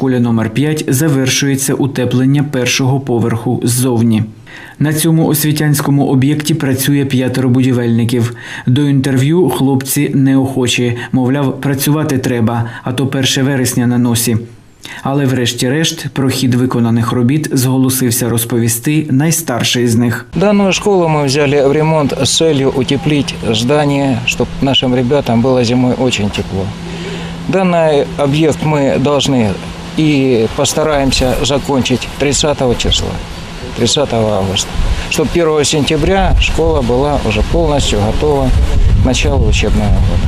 школі номер 5 завершується утеплення першого поверху ззовні. На цьому освітянському об'єкті працює п'ятеро будівельників. До інтерв'ю хлопці неохочі, мовляв, працювати треба, а то 1 вересня на носі. Але врешті-решт про хід виконаних робіт зголосився розповісти найстарший з них. Данную школу мы взяли в ремонт с целью утеплить здание, чтобы нашим ребятам было зимой очень тепло. Данный объект мы должны и постараемся закончить 30 числа, 30 августа, чтобы 1 сентября школа была уже полностью готова к началу учебного года.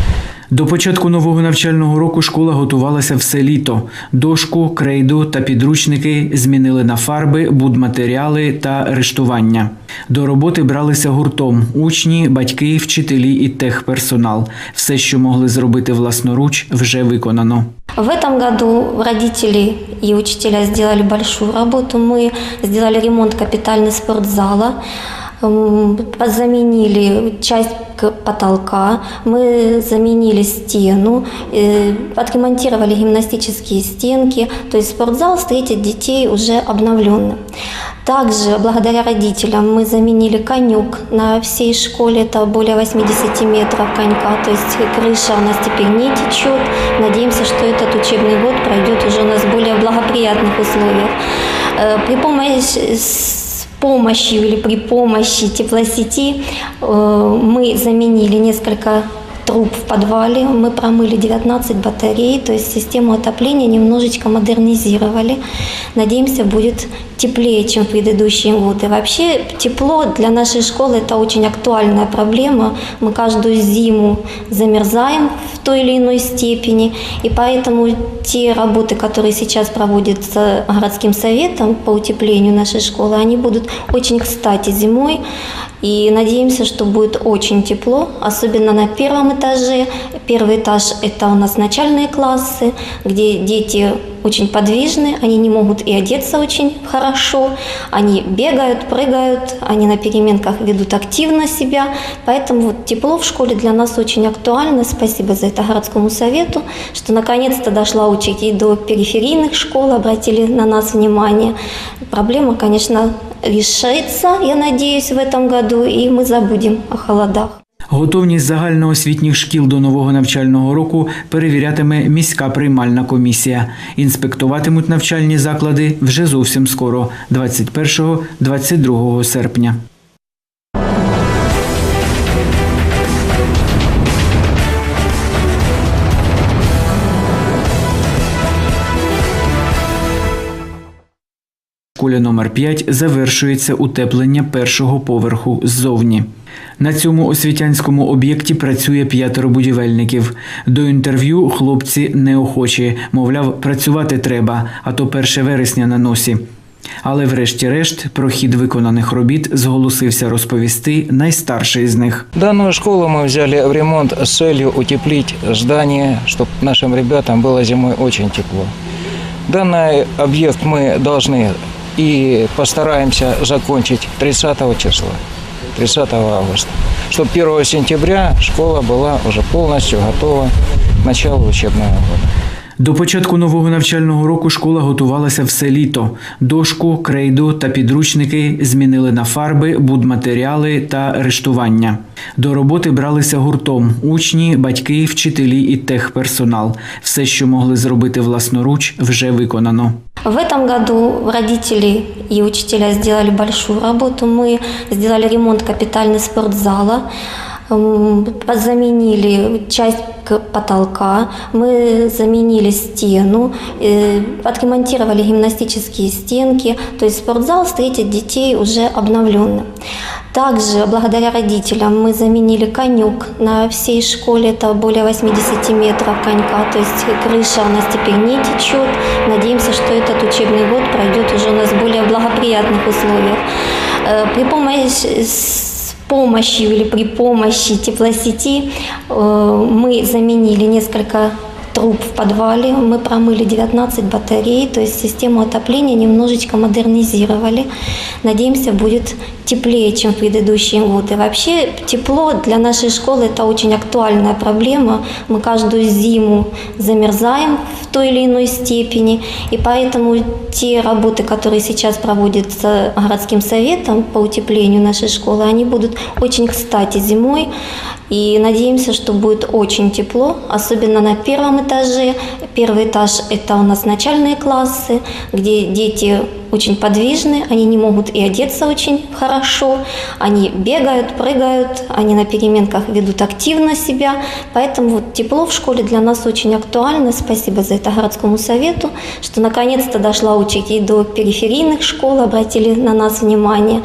До початку нового навчального року школа готувалася все літо. Дошку, крейду та підручники змінили на фарби, будматеріали та рештування. До роботи бралися гуртом учні, батьки, вчителі і техперсонал. Все, що могли зробити власноруч, вже виконано. В этом году родители и учителя сделали большую работу. Мы сделали ремонт капитальный спортзала, м, Заменили часть потолка, мы заменили стену, э, отремонтировали гимнастические стенки. То есть спортзал встретит детей уже обновленным. Также благодаря родителям мы заменили конюк на всей школе, это более 80 метров конька, то есть крыша у нас теперь не течет. Надеемся, что этот учебный год пройдет уже у нас в более благоприятных условиях. Э, При помощи помощью или при помощи теплосети э, мы заменили несколько труб в подвале, мы промыли 19 батарей, то есть систему отопления немножечко модернизировали. Надеемся, будет теплее, чем в предыдущие годы. Вообще тепло для нашей школы это очень актуальная проблема. Мы каждую зиму замерзаем в той или иной степени, и поэтому те работы, которые сейчас проводятся городским советом по утеплению нашей школы, они будут очень кстати зимой. И надеемся, что будет очень тепло, особенно на первом этаже. Первый этаж – это у нас начальные классы, где дети очень подвижны, они не могут и одеться очень хорошо, они бегают, прыгают, они на переменках ведут активно себя, поэтому вот тепло в школе для нас очень актуально. Спасибо за это городскому совету, что наконец-то дошла очередь и до периферийных школ, обратили на нас внимание. Проблема, конечно, решится, я надеюсь, в этом году, и мы забудем о холодах. Готовність загальноосвітніх шкіл до нового навчального року перевірятиме міська приймальна комісія. Інспектуватимуть навчальні заклади вже зовсім скоро, 21-22 серпня. Школі номер 5 завершується утеплення першого поверху ззовні. На цьому освітянському об'єкті працює п'ятеро будівельників. До інтерв'ю хлопці неохочі, мовляв, працювати треба, а то 1 вересня на носі. Але врешті-решт про хід виконаних робіт зголосився розповісти найстарший з них. Данную школу мы взяли в ремонт с целью утеплить здание, чтобы нашим ребятам было зимой очень тепло. Данный объект мы должны и постараемся закончить 30 числа, 30 августа, чтобы 1 сентября школа была уже полностью готова к началу учебного года. До початку нового навчального року школа готувалася все літо. Дошку, крейду та підручники змінили на фарби, будматеріали та рештування. До роботи бралися гуртом учні, батьки, вчителі і техперсонал. Все, що могли зробити власноруч, вже виконано. В этом году родители и учителя сделали большую работу. Мы сделали ремонт капитальный спортзала, м, заменили часть к- потолка, мы заменили стену, э, отремонтировали гимнастические стенки. То есть спортзал встретит детей уже обновленным. Также благодаря родителям мы заменили конюк на всей школе, это более 80 метров конька, то есть крыша у нас теперь не течет. Надеемся, что этот учебный год пройдет уже у нас в более благоприятных условиях. Э, При помощи с помощью или при помощи теплосети э, мы заменили несколько труб в подвале, мы промыли 19 батарей, то есть систему отопления немножечко модернизировали. Надеемся, будет теплее, чем в предыдущие годы. Вообще тепло для нашей школы это очень актуальная проблема. Мы каждую зиму замерзаем в той или иной степени, и поэтому те работы, которые сейчас проводятся городским советом по утеплению нашей школы, они будут очень кстати зимой. И надеемся, что будет очень тепло, особенно на первом этаже. Первый этаж – это у нас начальные классы, где дети очень подвижны, они не могут и одеться очень хорошо, они бегают, прыгают, они на переменках ведут активно себя, поэтому вот тепло в школе для нас очень актуально. Спасибо за это городскому совету, что наконец-то дошла очередь и до периферийных школ, обратили на нас внимание.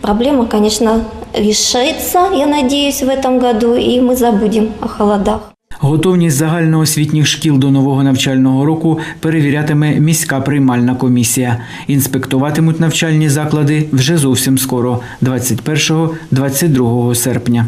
Проблема, конечно, решится, я надеюсь, в этом году, и мы забудем о холодах. Готовність загальноосвітніх шкіл до нового навчального року перевірятиме міська приймальна комісія. Інспектуватимуть навчальні заклади вже зовсім скоро, 21-22 серпня.